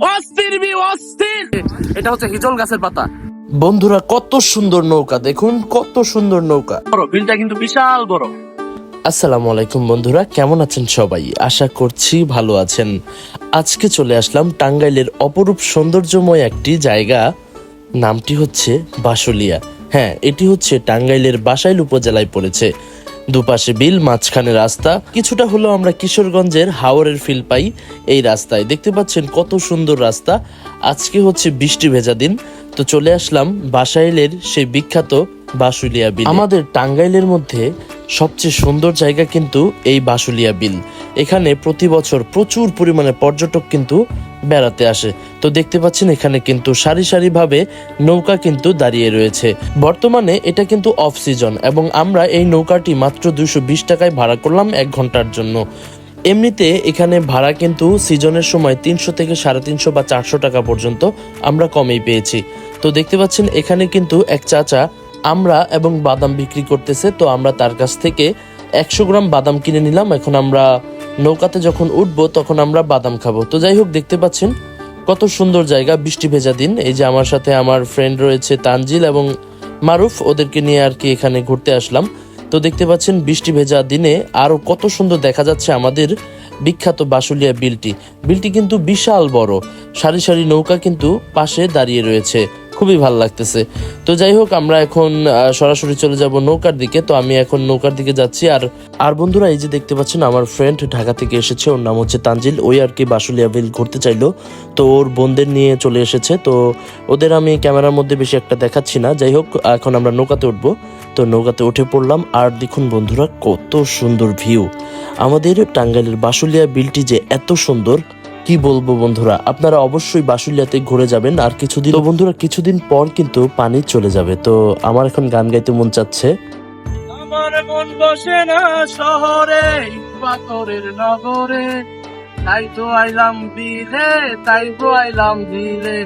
অস্থির বি অস্থির। এটা হচ্ছে হিজল গাছের পাতা। বন্ধুরা কত সুন্দর নৌকা দেখুন কত সুন্দর নৌকা। বড় বিলটা কিন্তু বিশাল বড়। আসসালামু আলাইকুম বন্ধুরা কেমন আছেন সবাই? আশা করছি ভালো আছেন। আজকে চলে আসলাম টাঙ্গাইলের অপরূপ সৌন্দর্যময় একটি জায়গা। নামটি হচ্ছে বাসুলিয়া। হ্যাঁ এটি হচ্ছে টাঙ্গাইলের বাসাইল উপজেলায় পড়েছে। দুপাশে বিল, মাঝখানে রাস্তা। কিছুটা হলো আমরা কিশোরগঞ্জের হাওরের ফিল পাই এই রাস্তায়। দেখতে পাচ্ছেন কত সুন্দর রাস্তা। আজকে হচ্ছে বৃষ্টি ভেজা দিন। তো চলে আসলাম বাসাইলের সেই বিখ্যাত বাসুলিয়া বিল। আমাদের টাঙ্গাইলের মধ্যে সবচেয়ে সুন্দর জায়গা কিন্তু এই বাসুলিয়া বিল। এখানে প্রতি বছর প্রচুর পরিমাণে পর্যটক কিন্তু বেড়াতে আসে। তো দেখতে পাচ্ছেন এখানে কিন্তু সারি সারি ভাবে নৌকা কিন্তু দাঁড়িয়ে রয়েছে। বর্তমানে এটা কিন্তু অফ সিজন এবং আমরা এই নৌকাটি মাত্র দুইশো বিশ টাকায় ভাড়া করলাম এক ঘণ্টার জন্য। এমনিতে এখানে ভাড়া কিন্তু সিজনের সময় তিনশো থেকে সাড়ে তিনশো বা চারশো টাকা পর্যন্ত আমরা কমেই পেয়েছি। তো দেখতে পাচ্ছেন এখানে কিন্তু এক চাচা আমরা এবং বাদাম বিক্রি করতেছে, তো আমরা তার কাছ থেকে একশো গ্রাম বাদাম কিনে নিলাম। এখন আমরা নৌকাতে যখন উঠবো, তখন আমরা বাদাম খাব। তো যাই হোক, দেখতে পাচ্ছেন কত সুন্দর জায়গা, বৃষ্টি ভেজা দিন। এই যে আমার সাথে আমার ফ্রেন্ড রয়েছে তানজিল এবং মারুফ, ওদেরকে নিয়ে আর কি এখানে ঘুরতে আসলাম। তো দেখতে পাচ্ছেন বৃষ্টি ভেজা দিনে আরও কত সুন্দর দেখা যাচ্ছে আমাদের বিখ্যাত বাসুলিয়া বিলটি। বিলটি কিন্তু বিশাল বড়। সারি সারি নৌকা কিন্তু পাশে দাঁড়িয়ে রয়েছে। খুবই ভালো লাগতেছে। তো যাই হোক, আমরা এখন সরাসরি চলে যাব নৌকার দিকে। তো আমি এখন নৌকার দিকে যাচ্ছি। আর আর বন্ধুরা, এই যে দেখতে পাচ্ছেন, আমার ফ্রেন্ড ঢাকা থেকে এসেছে। ওর নাম হচ্ছে তানজিল। ওই আর কি বাসুলিয়া বিল ঘুরতে চাইলো। তো ওর বোনদের নিয়ে চলে এসেছে। তো ওদের আমি ক্যামেরার মধ্যে বেশি একটা দেখাচ্ছি না। যাই হোক, এখন আমরা নৌকাতে উঠবো। তো নৌকাতে উঠে পড়লাম। আর দেখুন বন্ধুরা, কত সুন্দর ভিউ। আমাদের টাঙ্গাইলের বাসুলিয়া বিলটি যে এত সুন্দর কি বলব বন্ধুরা? আপনারা অবশ্যই বাসুলিয়াতে ঘুরে যাবেন আর কিছুদিন তো বন্ধুরা কিছুদিন পর কিন্তু পানি চলে যাবে। তো আমার এখন গান গাইতে মন চাচ্ছে। আমার মন বসে না শহরে পাথরের নগরে। তাই তো আইলাম বিলে তাই তো আইলাম বিলে।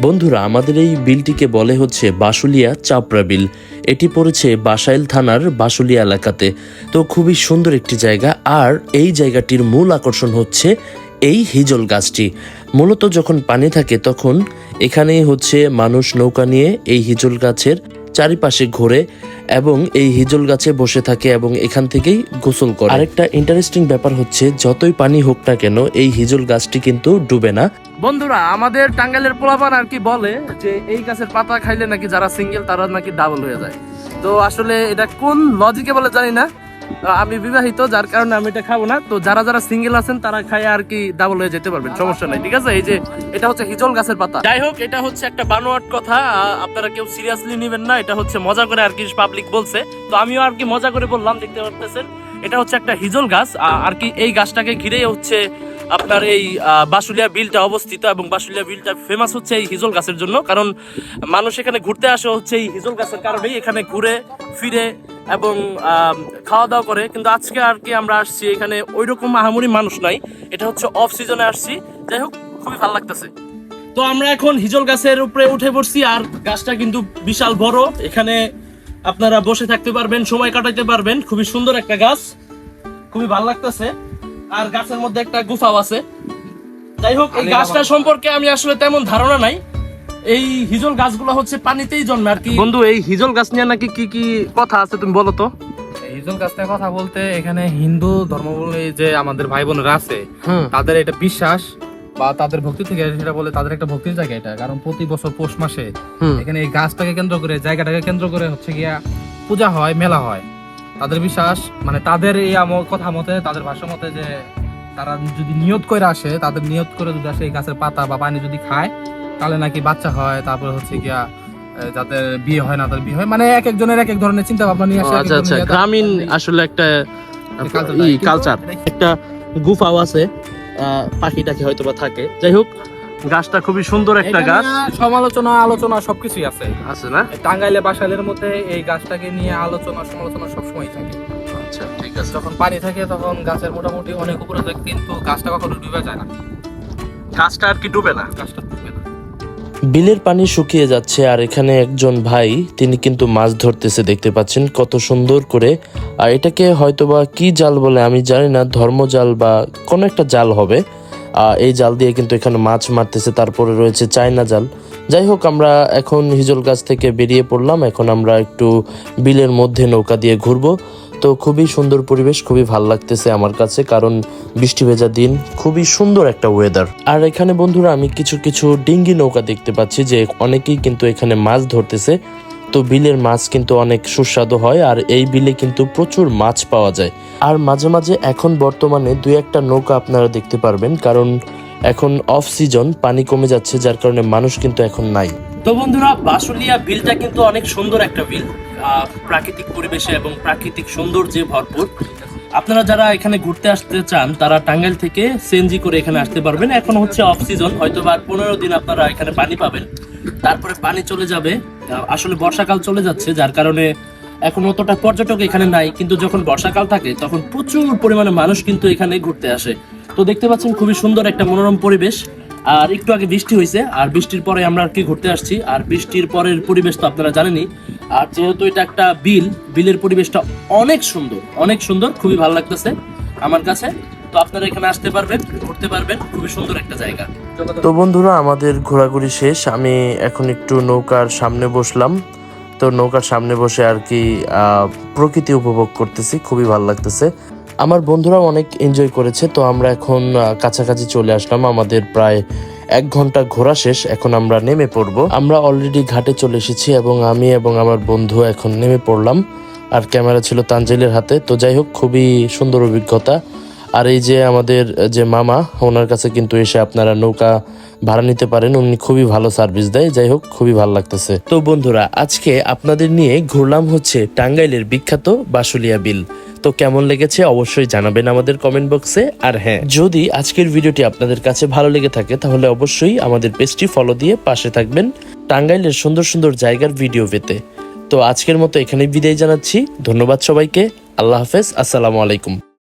বন্ধুরা আমাদের এই বিলটিকে বলে হচ্ছে বাসুলিয়া চাপড়া বিল। এটি পড়েছে বাসাইল থানার বাসুলিয়া এলাকাতে। তো খুবই সুন্দর একটি জায়গা। আর এই জায়গাটির মূল আকর্ষণ হচ্ছে এই হিজল গাছটি। মূলত যখন পানি থাকে তখন এখানেই হচ্ছে মানুষ নৌকা নিয়ে এই হিজল গাছের চারিপাশে ঘোরে এবং এই হিজল গাছে বসে থাকে এবং এখান থেকেই গোসল করে। আরেকটা ইন্টারেস্টিং ব্যাপার হচ্ছে, যতই পানি হোক না কেন, এই হিজল গাছটি কিন্তু ডুবে না। বন্ধুরা, আমাদের টাঙ্গাইলের পোলাপান আর কি বলে যে, এই গাছের পাতা খাইলে নাকি যারা সিঙ্গেল তারা নাকি ডাবল হয়ে যায়। তো আসলে এটা কোন লজিকে বলে জানি না। আমি বিবাহিত, যার কারণে আমি এটা খাব না। তো যারা যারা সিঙ্গেল আছেন, তারা খায় আর কি ডাবল হয়ে যেতে পারবেন, সমস্যা নাই, ঠিক আছে? এই যে, এটা হচ্ছে হিজল গাছের পাতা। যাই হোক, এটা হচ্ছে একটা বানোয়াট কথা আপনারা কেউ সিরিয়াসলি নেবেন না, এটা হচ্ছে মজা করে আর কি পাবলিক বলছে। তো আমিও আর কি মজা করে বললাম, দেখতে পারতেছেন? এটা হচ্ছে একটা হিজল গাছ আর কি এই গাছটাকে ঘিরেই হচ্ছে আপনার এই বাসুলিয়া বিলটা অবস্থিত এবং বাসুলিয়া বিলটা ফেমাস হচ্ছে এই হিজল গাছের জন্য। কারণ মানুষ এখানে ঘুরতে আসে হচ্ছে এই হিজল গাছের কারণেই, এখানে ঘুরে, ফিরে এবং খাওয়া দাওয়া করে কিন্তু আজকে আর কি আমরা আসছি এখানে ওই রকম আহামরি মানুষ নাই। এটা হচ্ছে অফ সিজনে আসছি। যাই হোক খুবই ভালো লাগতেছে। তো আমরা এখন হিজল গাছের উপরে উঠে পড়ছি আর গাছটা কিন্তু বিশাল বড়। এখানে আপনারা বসে থাকতে পারবেন সময় কাটাইতে পারবেন। খুবই সুন্দর একটা গাছ। খুবই ভালো লাগতেছে। আর গাছের মধ্যে একটা গুফাও আছে। যাই হোক এই গাছটা সম্পর্কে আমি আসলে তেমন ধারণা নাই। এই হিজল গাছগুলো হচ্ছে পানিতেই জন্মে আর কি। বন্ধু এই হিজল গাছ নিয়ে নাকি কি কি কথা আছে তুমি বলো তো? হিজল গাছটার কথা বলতে এখানে হিন্দু ধর্মাবলম্বী যে আমাদের ভাই বোনেরা আছে তাদের এটা বিশ্বাস বা তাদের ভক্তি থেকে সেটা বলে তাদের একটা ভক্তির জায়গা এটা। কারণ প্রতি বছর পৌষ মাসে এখানে এই গাছটাকে কেন্দ্র করে জায়গাটাকে কেন্দ্র করে হচ্ছে গিয়া পূজা হয় মেলা হয়। তাদের বিশ্বাস মানে তাদের এই কথা মতে তাদের ভাষা মতে যে তারা যদি নিয়ত করে আসে তাদের নিয়ত করে যদি আসে এই গাছের পাতা বা পানি যদি খায় তাহলে নাকি বাচ্চা হয় তারপরে হচ্ছে গিয়া যাদের বিয়ে হয় না তাদের বিয়ে হয় মানে এক একজনের এক এক ধরনের চিন্তা ভাবনা নিয়ে আসে আচ্ছা আচ্ছা গ্রামীণ আসলে একটা। কালচার একটা গুফাও আছে আহ, পাখি টাকি হয়তো বা থাকে। যাই হোক গাছটা খুবই সুন্দর একটা গাছ। সমালোচনা আলোচনা সবকিছুই আছে। আছে না? টাঙ্গাইলে বাসাইলের মধ্যে এই গাছটাকে নিয়ে আলোচনা সমালোচনা সবসময় থাকে। আচ্ছা ঠিক আছে। যখন পানি থাকে তখন গাছের মোটামুটি অনেক উপরে থাকে কিন্তু গাছটা কখনো ডুবে যায় না। গাছটা আর কি ডুবে না? গাছটা ডুবে বিলের পানি শুকিয়ে যাচ্ছে আর এখানে একজন ভাই, তিনি কিন্তু মাছ ধরতেছে, দেখতে পাচ্ছেন কত সুন্দর করে। আর এটাকে হয়তোবা কি জাল বলে আমি জানি না, ধর্ম জাল বা কোনো একটা জাল হবে। এই জাল দিয়ে কিন্তু এখানে মাছ মারতেছে, তারপরে রয়েছে চায়না জাল। যাই হোক, আমরা এখন হিজল গাছ থেকে বেরিয়ে পড়লাম। এখন আমরা একটু বিলের মধ্যে নৌকা দিয়ে ঘুরবো। তো খুবই সুন্দর পরিবেশ, খুবই ভালো লাগতেছে আমার কাছে, কারণ বৃষ্টি ভেজা দিন, খুবই সুন্দর একটা ওয়েদার আর এখানে বন্ধুরা, আমি কিছু কিছু ডিঙ্গি নৌকা দেখতে পাচ্ছি যে অনেকেই কিন্তু এখানে মাছ ধরতেছে। তো বিলের মাছ কিন্তু অনেক সুস্বাদু হয়, আর এই বিলে কিন্তু প্রচুর মাছ পাওয়া যায়। আর মাঝে মাঝে এখন বর্তমানে দুই একটা নৌকা আপনারা দেখতে পারবেন, কারণ এখন অফ সিজন পানি কমে যাচ্ছে, যার কারণে মানুষ কিন্তু এখন নাই। তো বন্ধুরা, বাসুলিয়া বিলটা কিন্তু অনেক সুন্দর একটা বিল। প্রাকৃতিক পরিবেশে এবং প্রাকৃতিক সৌন্দর্যে ভরপুর। আপনারা যারা এখানে ঘুরতে আসতে চান, তারা টাঙ্গাইল থেকে সিএনজি করে এখানে আসতে পারবেন। এখন হচ্ছে অফ সিজন হয়তো বা পনেরো দিন আপনারা এখানে পানি পাবেন। তারপরে পানি চলে যাবে। আসলে বর্ষাকাল চলে যাচ্ছে, যার কারণে এখন অতটা পর্যটক এখানে নাই, কিন্তু যখন বর্ষাকাল থাকে, তখন প্রচুর পরিমাণে মানুষ কিন্তু এখানে ঘুরতে আসে। তো দেখতে পাচ্ছেন খুবই সুন্দর একটা মনোরম পরিবেশ। আর একটু আগে বৃষ্টি হয়েছে আর বৃষ্টির পরে আমরা আর কি ঘুরতে আসছি। আর বৃষ্টির পরের পরিবেশ তো আপনারা জানেনই। আর যেহেতু এটা একটা বিল, বিলের পরিবেশটা অনেক সুন্দর অনেক সুন্দর, খুবই ভালো লাগতেছে আমার কাছে। তো আপনারা এখানে আসতে পারবেন, ঘুরতে পারবেন, খুবই সুন্দর একটা জায়গা। তো বন্ধুরা, আমাদের ঘোরাঘুরি শেষ। আমি এখন একটু নৌকার সামনে বসলাম। তো নৌকার সামনে বসে আর কি প্রকৃতি উপভোগ করতেছি, খুবই ভালো লাগতেছে। আমার বন্ধুরাও অনেক এনজয় করেছে, তো আমরা এখন কাছাকাছি চলে আসলাম। আমাদের প্রায় এক ঘণ্টা ঘোরা শেষ, এখন আমরা নেমে পড়ব। আমরা অলরেডি ঘাটে চলে এসেছি এবং আমি এবং আমার বন্ধু এখন নেমে পড়লাম। আর ক্যামেরা ছিল তানজিলের হাতে। তো যাই হোক, খুবই সুন্দর অভিজ্ঞতা। আর এই যে আমাদের, যে মামা, ওনার কাছে কিন্তু এসে আপনারা নৌকা ভাড়া নিতে পারেন। উনি খুবই ভালো সার্ভিস দেয়। যাই হোক, খুবই ভালো লাগতেছে। তো বন্ধুরা, আজকে আপনাদের নিয়ে ঘুরলাম হচ্ছে টাঙ্গাইলের বিখ্যাত বাসুলিয়া বিল। তো কেমন লেগেছে অবশ্যই জানাবেন আমাদের কমেন্ট বক্সে আর হ্যাঁ যদি আজকের ভিডিওটি আপনাদের কাছে ভালো লেগে থাকে, তাহলে অবশ্যই আমাদের পেজটি ফলো দিয়ে পাশে থাকবেন টাঙ্গাইলের সুন্দর সুন্দর জায়গার ভিডিও পেতে। তো আজকের মতো এখানে বিদায় জানাচ্ছি। ধন্যবাদ সবাইকে। আল্লাহ হাফেজ। আসসালামু আলাইকুম।